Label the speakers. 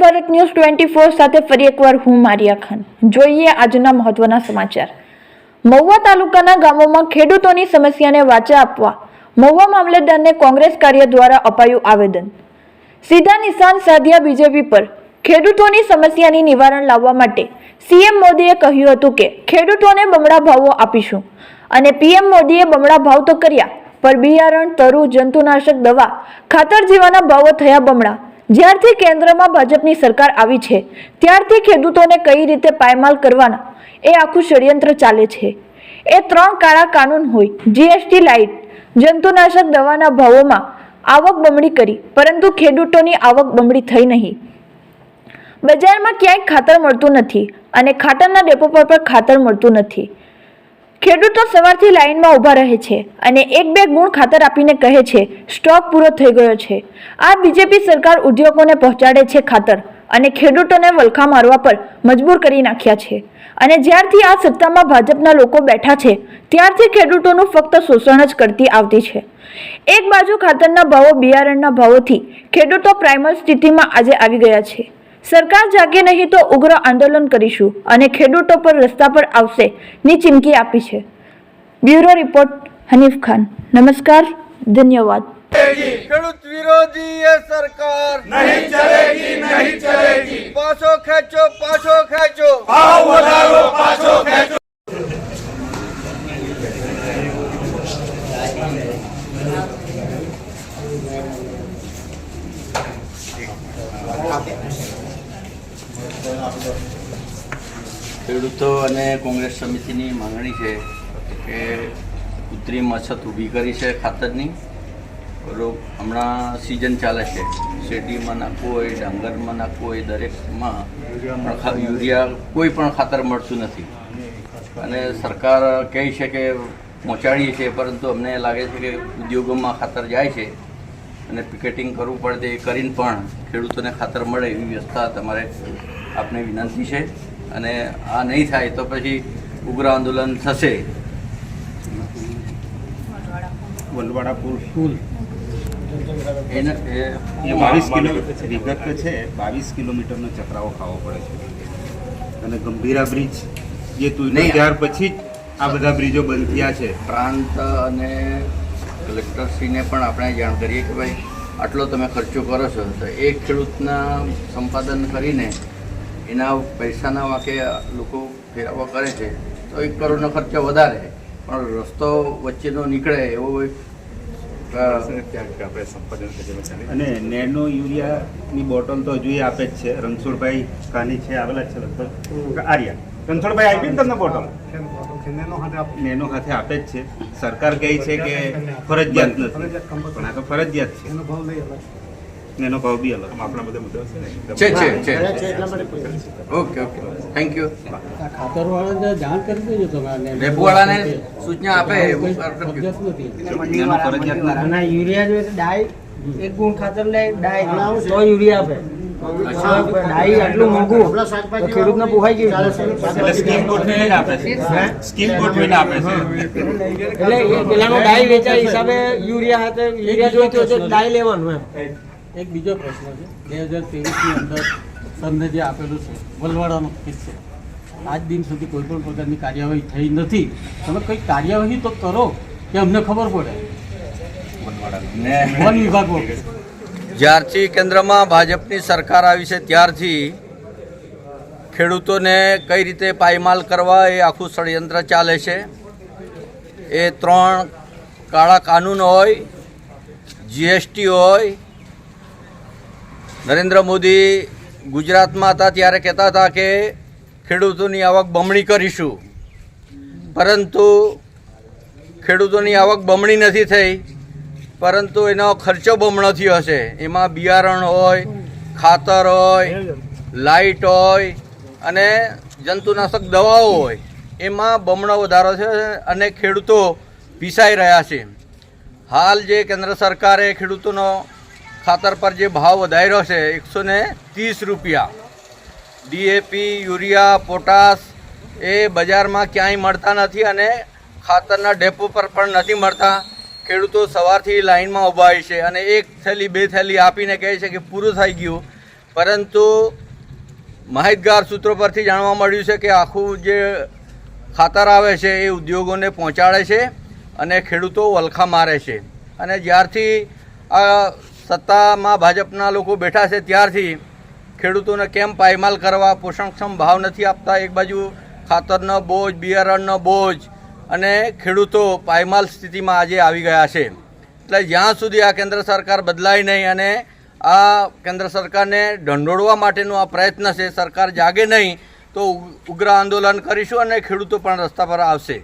Speaker 1: News twenty four સાથે ફરી એકવાર હું મારિયા ખાન. જોઈએ આજના મહત્વના સમાચાર. મહુવા તાલુકાના ગામોમાં ખેડૂતોની સમસ્યાને વાચા આપવા મહુવા મામલતદારને કોંગ્રેસ કાર્ય દ્વારા અપાયું આવેદન. સીધા નિશાન સાધ્યા બીજેપી પર. ખેડૂતોની સમસ્યાની નિવારણ લાવવા માટે સીએમ મોદીએ કહ્યું હતું કે, ખેડૂતોને બમણા ભાવો આપીશું. અને પીએમ મોદીએ બમણા ભાવ તો કર્યા પર બિયારણ, તરુ, જંતુનાશક દવા ખાતર જેવાના ભાવો થયા બમણા. જ્યારથી કેન્દ્રમાં ભાજપની સરકાર આવી છે, ત્યારથી ખેડૂતોને કઈ રીતે પાયમાલ કરવાના, એ આખું ષડયંત્ર ચાલે છે. એ ત્રણ કાળા કાનૂન હોય, જીએસટી લાઇટ, જંતુનાશક દવાના ભાવોમાં આવક બમણી કરી, પરંતુ ખેડૂતોની આવક બમણી થઈ નહીં. બજારમાં ક્યાંય ખાતર મળતું નથી અને ખાતરના ડેપો પર પણ ખાતર મળતું નથી. ખેડૂતો સવારથી લાઇનમાં ઊભા રહે છે અને એક બે ગુણ ખાતર આપીને કહે છે, સ્ટોક પૂરો થઈ ગયો છે. આ બીજેપી સરકાર ઉદ્યોગોને પહોંચાડે છે ખાતર અને ખેડૂતોને વલખા મારવા પર મજબૂર કરી નાખ્યા છે. અને જ્યારથી આ સત્તામાં ભાજપના લોકો બેઠા છે, ત્યારથી ખેડૂતોનું ફક્ત શોષણ જ કરતી આવતી છે. એક બાજુ ખાતરના ભાવો બિયારણના ભાવોથી ખેડૂતો પ્રાઇમલ સ્થિતિમાં આજે આવી ગયા છે. સરકાર જાગે નહીં તો ઉગ્ર આંદોલન કરીશું અને ખેડૂતો પર રસ્તા પર આવશે ની ચીમકી આપી છે. Bureau report Hanif Khan. નમસ્કાર ધન્યવાદ.
Speaker 2: ખેડૂત વિરોધી સરકાર.
Speaker 3: નહીં ચલેગી નહીં ચલેગી.
Speaker 2: પાછો ખેંચો પાછો ખેંચો
Speaker 3: ભાવ વધારો પાછો ખેંચો
Speaker 4: ખેડૂતો અને કોંગ્રેસ સમિતિની માંગણી છે કે કૃત્રિમ અછત ઊભી કરી છે ખાતરની. બરોબર હમણાં સિઝન ચાલે છે. શેરડીમાં નાખવું હોય, ડાંગરમાં નાખવું હોય, દરેકમાં યુરિયા કોઈ પણ ખાતર મળતું નથી. અને સરકાર કહે છે કે પહોંચાડીએ છીએ, પરંતુ અમને લાગે છે કે ઉદ્યોગોમાં ખાતર જાય છે અને પિકેટિંગ કરવું પડે તે કરીને પણ ખેડૂતોને ખાતર મળે એવી વ્યવસ્થા તમારે આપને વિનંતી છે. અને આ નહીં થાય તો પછી ઉગ્ર આંદોલન થશે.
Speaker 5: વલવાડા પુલ પુલ
Speaker 4: એને
Speaker 5: બાવીસ કિલો વિગત છે બાવીસ કિલોમીટરનો ચકરાવો ખાવો પડે છે. અને ગંભીરા બ્રિજ જે તું
Speaker 4: નહીં.
Speaker 5: ત્યાર પછી જ આ બધા બ્રિજો બંધ થયા છે.
Speaker 4: પ્રાંત અને કલેક્ટરશ્રીને પણ આપણે જાણ કરીએ કે ભાઈ આટલો તમે ખર્ચો કરો છો. તો એક ખેડૂતના સંપાદન કરીને એના પૈસાના વાંકે લોકો ફેરવવા કરે છે, તો એક કરોડનો ખર્ચો વધારે. પણ રસ્તો વચ્ચેનો નીકળે એવો
Speaker 5: અને નેનો યુરિયાની બોટલ તો હજુ આપે જ છે. રણછોડભાઈ કાની છે, આવેલા છે લગભગ. આર્યા. રણછોડભાઈ આપી તમને બોટલ? નેનો હાથે આપે જ છે. સરકાર કહે છે કે ફરજિયાત નથી. ફરજિયાત છે. નેનો ભાવ બી અલગ. આપણા બધા મુદ્દા
Speaker 4: છે છે છે ઓકે ઓકે. થેન્ક યુ
Speaker 6: ખાતર વાળાને જાણ કરી દેજો તમે લેબુ
Speaker 4: વાળાને સૂચના આપે એવું
Speaker 6: ફરજિયાત
Speaker 7: અને યુરિયા જોઈએ તો ડાઈ એક ગુણ ખાતર લે ડાઈ તો યુરિયા આપે. ડાઈ આટલું મોંઘું. ખેડૂતને પોહાઈ ગયું.
Speaker 5: એટલે સ્કીમ ગોઠવીને આપે છે. સ્કીમ ગોઠવીને આપે છે.
Speaker 7: એટલે પેલાનો ડાઈ વેચાય હિસાબે યુરિયા હાથે યુરિયા જોઈતો હોય તો ડાઈ લેવાનું એમ.
Speaker 6: એક બીજો પ્રશ્ન છે. બે હજાર ત્રેવીસની અંદર તમને જે આપેલું છે વલવાડાનો કિસ્સો. આજ દિન સુધી કોઈ પણ પ્રકારની કાર્યવાહી થઈ નથી. તમે કંઈક કાર્યવાહી તો કરો કે અમને ખબર પડે?
Speaker 4: ને
Speaker 6: વન વિભાગ.
Speaker 4: જ્યારથી કેન્દ્રમાં ભાજપની સરકાર આવી છે ત્યારથી ખેડૂતોને કઈ રીતે પાયમાલ કરવા એ આખું ષડયંત્ર ચાલે છે. એ ત્રણ કાળા કાનૂન હોય જીએસટી હોય નરેન્દ્ર મોદી ગુજરાતમાં હતા ત્યારે કહેતા હતા કે ખેડૂતોની આવક બમણી કરીશું. પરંતુ ખેડૂતોની આવક બમણી નથી થઈ, પરંતુ એનો ખર્ચો બમણો થયો હશે. એમાં બિયારણ હોય, ખાતર હોય લાઇટ હોય અને જંતુનાશક દવાઓ હોય, એમાં બમણો વધારો છે અને ખેડૂતો પીસાઈ રહ્યા છે. હાલ જે કેન્દ્ર સરકારે ખેડૂતોનો ખાતર પર જે ભાવ વધાર્યો છે, એકસો ને ત્રીસ રૂપિયા. ડીએપી યુરિયા, પોટાશ, એ બજારમાં ક્યાંય મળતા નથી અને ખાતરના ડેપો પર પણ નથી મળતા. ખેડૂતો સવારથી લાઇનમાં ઊભા હોય છે અને એક થેલી, બે થેલી આપીને કહે છે કે પૂરું થઈ ગયું. પરંતુ માહિતગાર સૂત્રો પરથી જાણવા મળ્યું છે કે આખું જે ખાતર આવે છે, એ ઉદ્યોગોને પહોંચાડે છે અને ખેડૂતો વલખા મારે છે. અને જ્યારથી આ સત્તામાં ભાજપના લોકો બેઠા છે ત્યારથી ખેડૂતોને કેમ પાયમાલ કરવા, પોષણક્ષમ ભાવ નથી આપતા, એક બાજુ ખાતરનો બોજ, બિયારણનો બોજ અને ખેડૂતો પાયમાલ સ્થિતિમાં આજે આવી ગયા છે. એટલે જ્યાં સુધી આ કેન્દ્ર સરકાર બદલાય નહીં અને આ કેન્દ્ર સરકારને ઢંઢોળવા માટેનો આ પ્રયત્ન છે, સરકાર જાગે નહીં, તો ઉગ્ર આંદોલન કરીશું અને ખેડૂતો પણ રસ્તા પર આવશે.